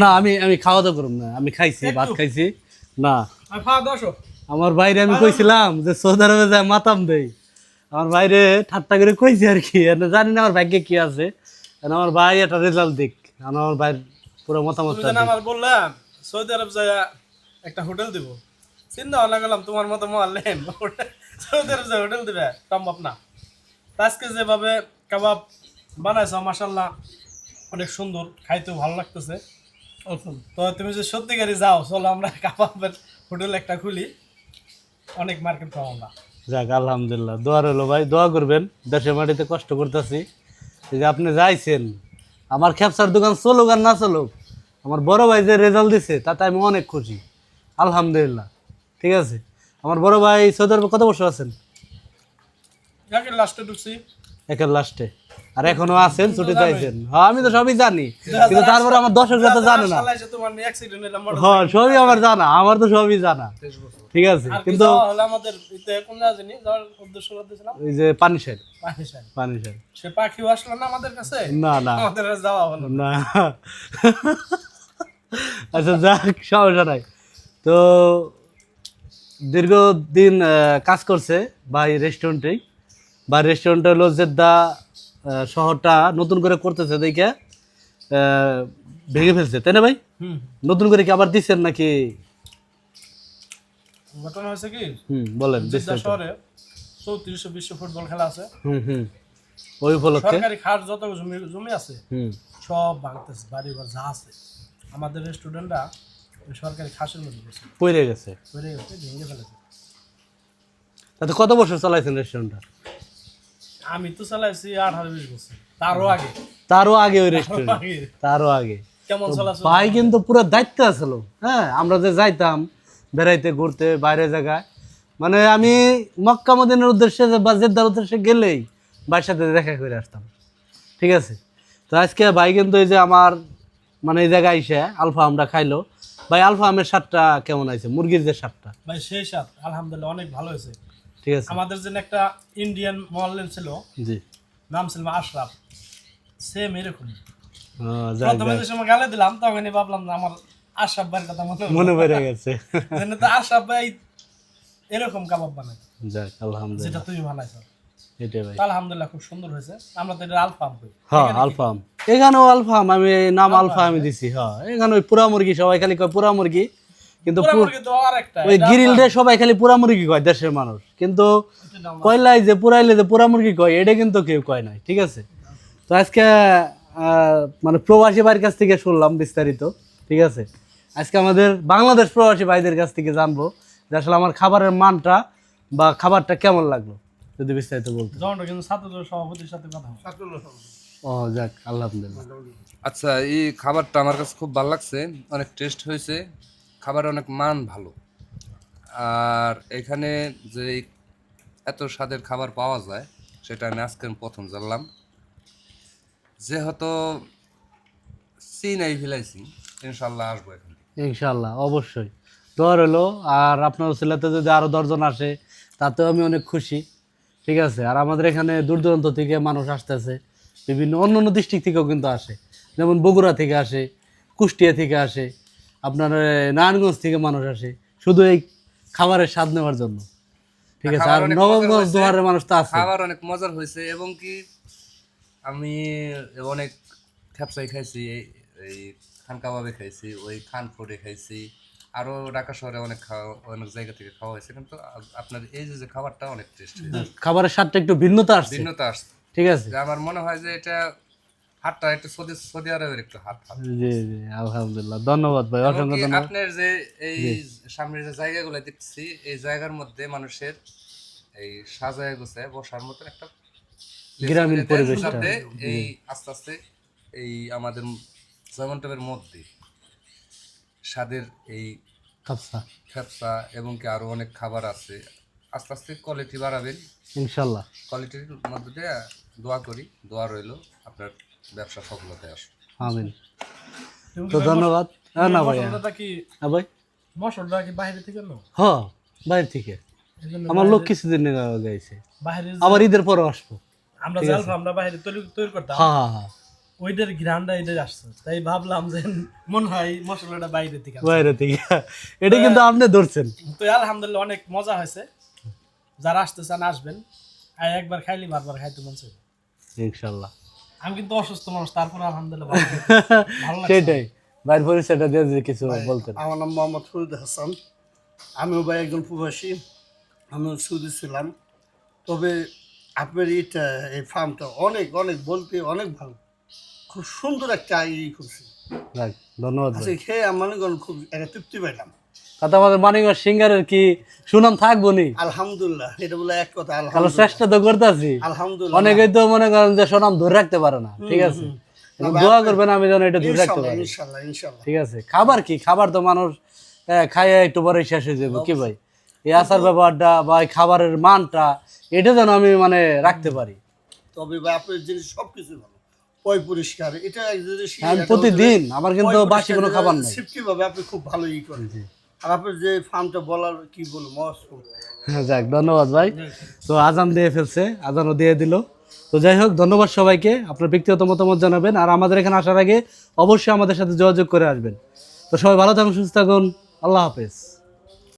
না আমি আমি খাওয়া দাওয়া করুম না আমি খাইছি ভাত খাইছি। না। আমার বাইরে আমি কইছিলাম যে সৌদি আরবে যায় মাতাম দেই। আমার বাইরে ঠাট্টা করে কইছি আর কি জানি না আমার ভাগ্যে কি আছে। আমার ভাই একটা রেজাল্ট দিক আমার ভাইয়ের পুরো মতামত আমার বললাম সৌদি আরব যায় একটা হোটেল দিব। চিন্তা ভাবনা করলাম তোমার মতো মোয়াল্লেম সৌদি আরব যায় হোটেল দিবে সম্ভব না। আজকে যেভাবে কাবাব বানাইছো মাসাল্লাহ অনেক সুন্দর খাইতেও ভালো লাগতেছে। তো তুমি যে সত্যিকারই যাও চলো আমরা কাবাবের হোটেল একটা খুলি। অনেক মার্কেট পাবো আমরা। যাক আলহামদুলিল্লাহ। দোয়া রইল ভাই দোয়া করবেন। দেশের মাটিতে কষ্ট করতেছি। যে আপনি যাইছেন আমার খেপসার দোকান চলুক আর না চলুক আমার বড় ভাই যে রেজাল্ট দিছে তাতে আমি অনেক খুশি। আলহামদুলিল্লাহ। ঠিক আছে? আমার বড় ভাই সৌদি আরবে কত বছর আছেন? একে লাস্টে ঢুকছি। একের লাস্টে আর এখনও আছেন ছুটিতে আইছেন হ্যাঁ আমি তো সবই জানি কিন্তু তারপরে আমার দর্শকরা তো জানে না। হ্যাঁ সবই আমার জানা আমার তো সবই জানা। ঠিক আছে কিন্তু ওই যে পানি সাইড। পানি সাইড। সে পাখিও আসলো না আমাদের কাছে? না না। আমাদের যাওয়া হলো না। আচ্ছা যাক সমস্যা নাই। তো দীর্ঘদিন আহ, কাজ করছে বা এই। রেস্টুরেন্টেই বা রেস্টুরেন্ট হলো জেদ্দা আহ, শহরটা নতুন করে করতেছে দেখে ভেঙে ফেলছে তাই না ভাই? নতুন করে কি আবার দিচ্ছেন নাকি? ঘটনা হয়েছে কি? হুম বলেন শহরে চৌত্রিশশো বিশ্ব ফুটবল খেলা আছে। হুম হুম। ওই উপলক্ষে? সরকারি যত জমি জমি আছে সব ভাঙতেছে বাড়ি ঘর যা আছে। আমাদের স্টুডেন্টরা সরকারি খাসের মধ্যে বসে। পড়ে গেছে। বেড়ে গেছে ভেঙে ফেলেছে। তাতে কত বছর চালাইছেন রেস্টুরেন্টটা আমি তো চালাইছি আঠারো বিশ বছর। তারও আগে। তারও আগে ওই রেস্টুরেন্ট তারও আগে। কেমন ভাই কিন্তু পুরো দায়িত্ব আসলো হ্যাঁ আমরা যে যাইতাম বেড়াইতে ঘুরতে বাইরে জায়গায়। মানে আমি মক্কা মদিনের উদ্দেশ্যে বা জেদ্দার উদ্দেশ্যে গেলেই ভাইয়ের সাথে দেখা করে আসতাম। ঠিক আছে? তো আজকে ভাই কিন্তু এই যে আমার মানে এই জায়গায় এসে আলফা আমরা খাইলো। ভাই আলফা আমের স্বাদটা কেমন আছে মুরগির যে স্বাদটা? ভাই সেই স্বাদ আলহামদুলিল্লাহ অনেক ভালো হয়েছে। ঠিক আছে। আমাদের জন্য একটা ইন্ডিয়ান মোয়াল্লেম ছিল জি। নাম ছিল আশরাফ। সেম এরকম। প্রথমে যে সময় গালে দিলাম তখনই ভাবলাম যে আমার আশরাফ ভাইয়ের কথা মনে মনে পড়ে গেছে। যেন তো আশরাফ ভাই এরকম কাবাব বানায়। যাক আলহামদুলিল্লাহ। যেটা তুমি বানাইছো। আলহামদুলিল্লাহ খুব সুন্দর হয়েছে। আমরা তো এটা আলফাম হ্যাঁ আলফাম এখানেও আলফাম আমি নাম আলফা আমি দিছি হ্যাঁ। এখানে ওই পুরা মুরগি সবাই খালি কয় পুরা মুরগি। কিন্তু ওই গিরিল রে সবাই খালি পুরা মুরগি কয় দেশের মানুষ। কিন্তু কয়লাই যে পুরাইলে যে পুরা মুরগি কয় এটা কিন্তু কেউ কয় নাই ঠিক আছে? তো আজকে মানে প্রবাসী ভাইয়ের কাছ থেকে শুনলাম বিস্তারিত ঠিক আছে? আজকে আমাদের বাংলাদেশ প্রবাসী ভাইদের কাছ থেকে জানব যে আসলে আমার খাবারের মানটা বা খাবারটা কেমন লাগল। যদি বিস্তারিত বলতে কিন্তু ছাত্রদল সভাপতির সাথে কথা। ও যাক আলহামদুলিল্লাহ। আচ্ছা এই খাবারটা আমার কাছে খুব ভালো লাগছে অনেক টেস্ট হয়েছে খাবারের অনেক মান ভালো। আর এখানে যে এত স্বাদের খাবার পাওয়া যায় সেটা আমি আজকে প্রথম জানলাম। যেহেতু চিনাই ফেলাইছি ইনশাল্লাহ আসব এখানে ইনশাল্লাহ অবশ্যই। দোয়া হলো আর আপনার ছেলেতে যদি আরও দশজন আসে তাতেও আমি অনেক খুশি। ঠিক আছে? আর আমাদের এখানে দূর দূরান্ত থেকে মানুষ আসতেছে। বিভিন্ন অন্য অন্য ডিস্ট্রিক্ট থেকেও কিন্তু আসে। যেমন বগুড়া থেকে আসে কুষ্টিয়া থেকে আসে আপনার নারায়ণগঞ্জ থেকে মানুষ আসে। শুধু এই খাবারের স্বাদ নেওয়ার জন্য। ঠিক আছে? আর হয়েছে। দোয়ারের মানুষ তো আছে। খাবার অনেক মজার হয়েছে এবং কি আমি অনেক খ্যাপসাই খাইছি এই- এই খান কাবাবে খাইছি ওই খান ফুডে খাইছি। আরও ঢাকা শহরে অনেক খাওয়া অনেক জায়গা থেকে খাওয়া হয়েছে কিন্তু আপনার এই যে খাবারটা অনেক টেস্ট খাবারের স্বাদটা একটু ভিন্নতা আসছে। ভিন্নতা আসছে। ঠিক আছে। আমার মনে হয় যে এটা একটু সৌদি সৌদি আরবের একটু জি জি আলহামদুলিল্লাহ। ধন্যবাদ ভাই অসংখ্য ধন্যবাদ। আপনার যে এই সামনের যে জায়গাগুলো দেখছি এই জায়গার মধ্যে মানুষের এই সাজায় গোছায় বসার মতন একটা গ্রামীণ পরিবেশটা। এই আস্তে আস্তে এই আমাদের জমনটবের মধ্যে স্বাদের এই খাপসা। খেপসা এবং কি আরও অনেক খাবার আছে। আস্তে আস্তে কোয়ালিটি বাড়াবেন। ইনশাল্লাহ। কোয়ালিটির মধ্যে দিয়ে দোয়া করি দোয়া রইল আপনার ব্যবসা সফলতায় আসুন আমিন। তো ধন্যবাদ। হ্যাঁ না ভাই মশলাটা কি? হ্যাঁ ভাই। মশলাটা কি বাইরে থেকে নো হ বাইরে থেকে। আমার লোক কিছুদিন গাইছে বাইরে আবার ঈদের পরে আসব। আমরা জাল আমরা বাইরে তৈরি তৈরি করতাম। হ্যাঁ হ্যাঁ হ্যাঁ। ওইটার ঘ্রানটা এটার আসছে। তাই ভাবলাম যে মনে হয় মশলাটা বাইরে থেকে বাইরে থেকে। এটা কিন্তু আপনি ধরছেন। তো আলহামদুলিল্লাহ অনেক মজা হয়েছে। যারা আসতে চান আসবেন। আর একবার খাইলে বারবার খাইতে মন চাইবে। ইনশাল্লাহ। আমি কিন্তু অসুস্থ মানুষ তারপরে আলহামদুলিল্লাহ সেটাই। বাইর পরিচয়টা দিয়ে যদি কিছু বলতেন। আমার নাম মোহাম্মদ ফরিদ হাসান। আমিও ভাই একজন প্রবাসী। আমিও সৌদি ছিলাম। তবে আপনার এটা এই ফার্মটা অনেক অনেক বলতে অনেক ভালো। খুব সুন্দর একটা ই করছে। যাক, ধন্যবাদ ভাই। আজকে খেয়ে মনে করেন খুব একটা তৃপ্তি পেলাম। কথা আমাদের মানিকগঞ্জ সিঙ্গারের কি সুনাম থাকব নি? আলহামদুলিল্লাহ এটা বলে এক কথা তাহলে আলহামদুলিল্লাহ। চেষ্টা তো করতেছি। আলহামদুলিল্লাহ। অনেকেই তো মনে করেন যে সুনাম ধরে রাখতে পারে না ঠিক আছে? একটু দোয়া করবেন আমি যেন এটা ধরে রাখতে ইনশাল্লাহ পারি। ইনশাল্লাহ ইনশাল্লাহ। ঠিক আছে খাবার কি? খাবার তো মানুষ আহ, খাইয়ে একটু পরে শেষ হয়ে যাবে কি ভাই? এই আচার ব্যাপারটা বা এই খাবারের মানটা এটা যেন আমি মানে রাখতে পারি। তবে ভাই আপনার জিনিস সব কিছু ভালো। পয় পরিষ্কার এটা আমি প্রতিদিন আমার কিন্তু বাসি কোনো খাবার নাই। সেফটি ভাবে আপনি খুব ভালো ই করেন। আর আপনার যে ফার্মটা বলার কি বলব মস্ত। যাক ধন্যবাদ ভাই। তো আজান দিয়ে ফেলছে আজানও দিয়ে দিল। তো যাই হোক ধন্যবাদ সবাইকে। আপনার ব্যক্তিগত মতামত জানাবেন। আর আমাদের এখানে আসার আগে অবশ্যই আমাদের সাথে যোগাযোগ করে আসবেন। তো সবাই ভালো থাকুন সুস্থ থাকুন। আল্লাহ হাফেজ।